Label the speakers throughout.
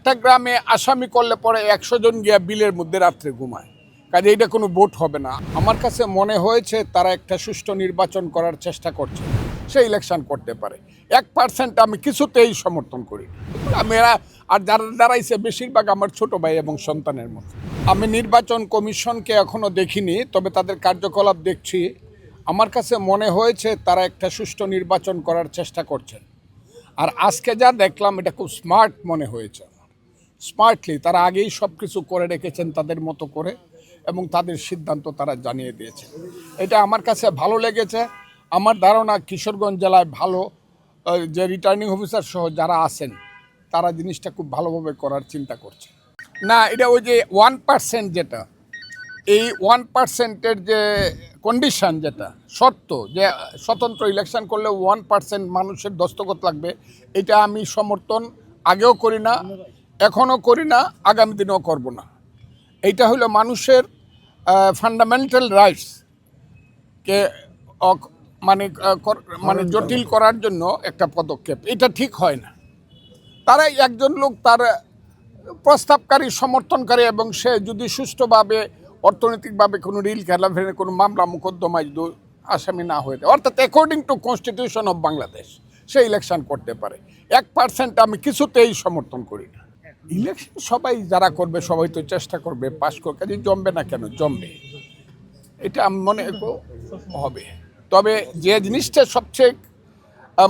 Speaker 1: একটা গ্রামে আসামি করলে পরে একশো জন গিয়া বিলের মধ্যে রাত্রে ঘুমায়। কাজে এটা কোনো ভোট হবে না। আমার কাছে মনে হয়েছে তারা একটা সুষ্ঠু নির্বাচন করার চেষ্টা করছে। সে ইলেকশন করতে পারে। এক পার্সেন্ট আমি কিছুতেই সমর্থন করি আমি এরা আর যারা দাঁড়াইছে, বেশিরভাগ আমার ছোট ভাই এবং সন্তানের মতো। আমি নির্বাচন কমিশনকে এখনও দেখিনি, তবে তাদের কার্যকলাপ দেখছি। আমার কাছে মনে হয়েছে তারা একটা সুষ্ঠু নির্বাচন করার চেষ্টা করছেন। আর আজকে যা দেখলাম, এটা খুব স্মার্ট মনে হয়েছে। স্মার্টলি তারা আগেই সব কিছু করে রেখেছেন তাদের মতো করে এবং তাদের সিদ্ধান্ত তারা জানিয়ে দিয়েছে। এটা আমার কাছে ভালো লেগেছে। আমার ধারণা কিশোরগঞ্জ জেলায় ভালো যে রিটার্নিং অফিসার সহ যারা আছেন, তারা জিনিসটা খুব ভালোভাবে করার চিন্তা করছে। না, এটা ওই যে ওয়ান পার্সেন্ট যেটা, এই ওয়ান পার্সেন্টের যে কন্ডিশন যেটা, শর্ত যে স্বতন্ত্র ইলেকশন করলে ওয়ান পার্সেন্ট মানুষের দস্তখত লাগবে, এটা আমি সমর্থন আগেও করি না। এখনও করি না আগামী দিনেও করব না। এইটা হলো মানুষের ফান্ডামেন্টাল রাইটস কে মানে মানে জটিল করার জন্য একটা পদক্ষেপ। এটা ঠিক হয় না। তারা একজন লোক তার প্রস্তাবকারী সমর্থনকারী এবং সে যদি সুষ্ঠুভাবে অর্থনৈতিকভাবে কোনো রিল খেলাফের কোনো মামলা মোকদ্দমায় যদি আসামি না হয়ে যায় অর্থাৎ according to constitution of Bangladesh say election করতে পারে। এক পার্সেন্ট আমি কিছুতেই সমর্থন করি না। ইলেকশন সবাই যারা করবে, সবাই তো চেষ্টা করবে, পাশ করে কাজে জমবে না কেন? জমবে। এটা আমি মনে হবে। তবে যে জিনিসটা সবচেয়ে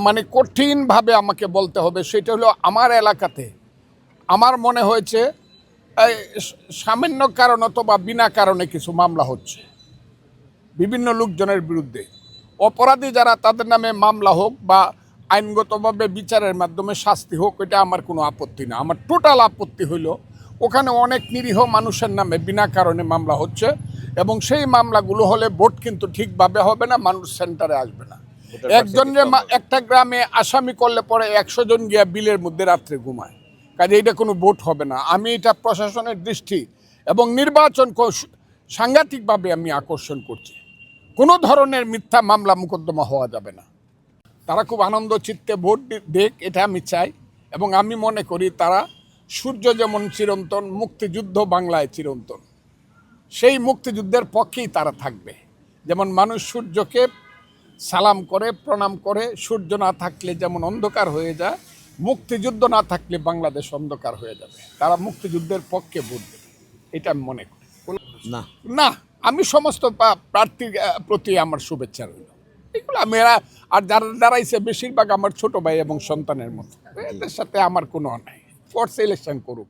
Speaker 1: মানে কঠিনভাবে আমাকে বলতে হবে, সেটা হলো আমার এলাকাতে, আমার মনে হয়েছে সামান্য কারণ অথবা বিনা কারণে কিছু মামলা হচ্ছে। বিভিন্ন লোকজনের বিরুদ্ধে। অপরাধী যারা তাদের নামে মামলা হোক বা আইনগতভাবে বিচারের মাধ্যমে শাস্তি হোক এটা আমার কোনো আপত্তি না। আমার টোটাল আপত্তি হইল ওখানে অনেক নিরীহ মানুষের নামে বিনা কারণে মামলা হচ্ছে এবং সেই মামলাগুলো হলে ভোট কিন্তু ঠিকভাবে হবে না মানুষ সেন্টারে আসবে না। একজনের একটা গ্রামে আসামি করলে পরে একশো জন গিয়া বিলের মধ্যে রাত্রে ঘুমায়। কাজে এটা কোনো ভোট হবে না। আমি এটা প্রশাসনের দৃষ্টি এবং নির্বাচন সাংঘাতিকভাবে আমি আকর্ষণ করছি। কোনো ধরনের মিথ্যা মামলা মোকদ্দমা হওয়া যাবে না। তারা খুব আনন্দ চিত্তে ভোট দেখ এটা আমি চাই। এবং আমি মনে করি তারা সূর্য যেমন চিরন্তন মুক্তিযুদ্ধ বাংলায় চিরন্তন। সেই মুক্তিযুদ্ধের পক্ষেই তারা থাকবে। যেমন মানুষ সূর্যকে সালাম করে প্রণাম করে সূর্য না থাকলে যেমন অন্ধকার হয়ে যায় মুক্তিযুদ্ধ না থাকলে বাংলাদেশ অন্ধকার হয়ে যাবে। তারা মুক্তিযুদ্ধের পক্ষে ভোট দেবে। এটা আমি মনে করি।
Speaker 2: না।
Speaker 1: না আমি সমস্ত প্রার্থীর প্রতি আমার শুভেচ্ছা রইল। এগুলো মেয়েরা আর যারা, দাঁড়াইছে বেশিরভাগ আমার ছোট ভাই এবং সন্তানের মতো এদের সাথে আমার কোনো নাই। ফোর্স ইলেকশন করুক।